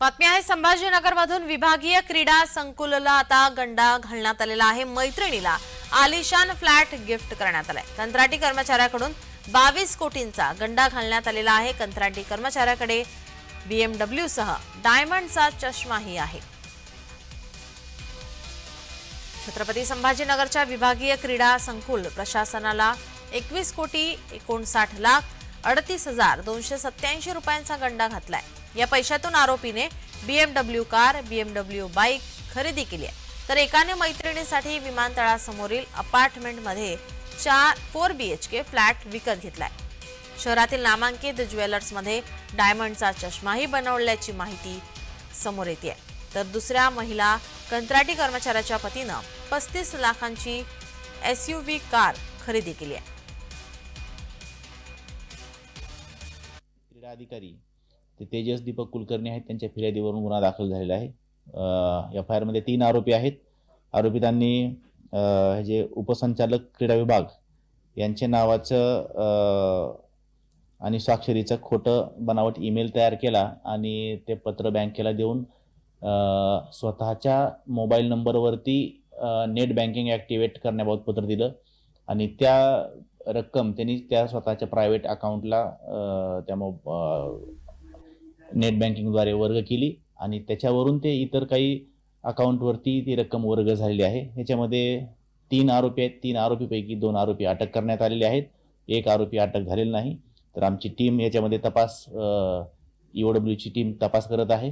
बातमी आहे संभाजीनगरमधून विभागीय क्रीडा संकुलला आता गंडा घालण्यात आलेला आहे. मैत्रिणीला आलिशान फ्लॅट गिफ्ट करण्यात आलाय. कंत्राटी कर्मचाऱ्याकडून बावीस कोटींचा गंडा घालण्यात आलेला आहे. कंत्राटी कर्मचाऱ्याकडे बीएमडब्ल्यू सह डायमंडचा चष्माही आहे. छत्रपती संभाजीनगरच्या विभागीय क्रीडा संकुल प्रशासनाला एकवीस कोटी एकोणसाठ लाख अडतीस हजार दोनशे सत्याऐंशी रुपयांचा गंडा घातलाय. या पैशातून आरोपीने बीएमडब्ल्यू कार बीएमडब्ल्यू बाईक खरेदी केली आहे. तर एकाने मैत्रिणीसाठी विमानतळासमोरील अपार्टमेंटमध्ये चार four B H K flat विकत घेतलाय. शहरातील नामांकित ज्वेलर्समध्ये डायमंडचा चष्माही बनवल्याची माहिती समोर येते आहे. तर दुसऱ्या महिला कंत्राटी कर्मचाऱ्याच्या पतीनं पस्तीस लाखांची एस यू व्ही कार खरेदी केली आहे. क्रीडा अधिकारी ते तेजस दीपक कुलकर्णी आहेत त्यांच्या फिर्यादीवरून गुन्हा दाखल झालेला आहे. एफ आय आरमध्ये तीन आरोपी आहेत. आरोपितांनी हे जे उपसंचालक क्रीडा विभाग यांच्या नावाचं आणि स्वाक्षरीचं खोटं बनावट ईमेल तयार केला आणि ते पत्र बँकेला देऊन स्वतःच्या मोबाईल नंबरवरती नेट बँकिंग ॲक्टिवेट करण्याबाबत पत्र दिलं आणि त्या रक्कम त्यांनी त्या स्वतःच्या प्रायव्हेट अकाउंटला त्या मो नेट बँकिंगद्वारे वर्ग केली आणि त्याच्यावरून ते इतर काही अकाउंटवरती ती रक्कम वर्ग झालेली आहे. ह्याच्यामध्ये तीन आरोपी आहेत. तीन आरोपीपैकी दोन आरोपी अटक करण्यात आलेले आहेत. एक आरोपी अटक झालेला नाही. तर आमची टीम याच्यामध्ये तपास ईओडब्ल्यूची टीम तपास करत आहे.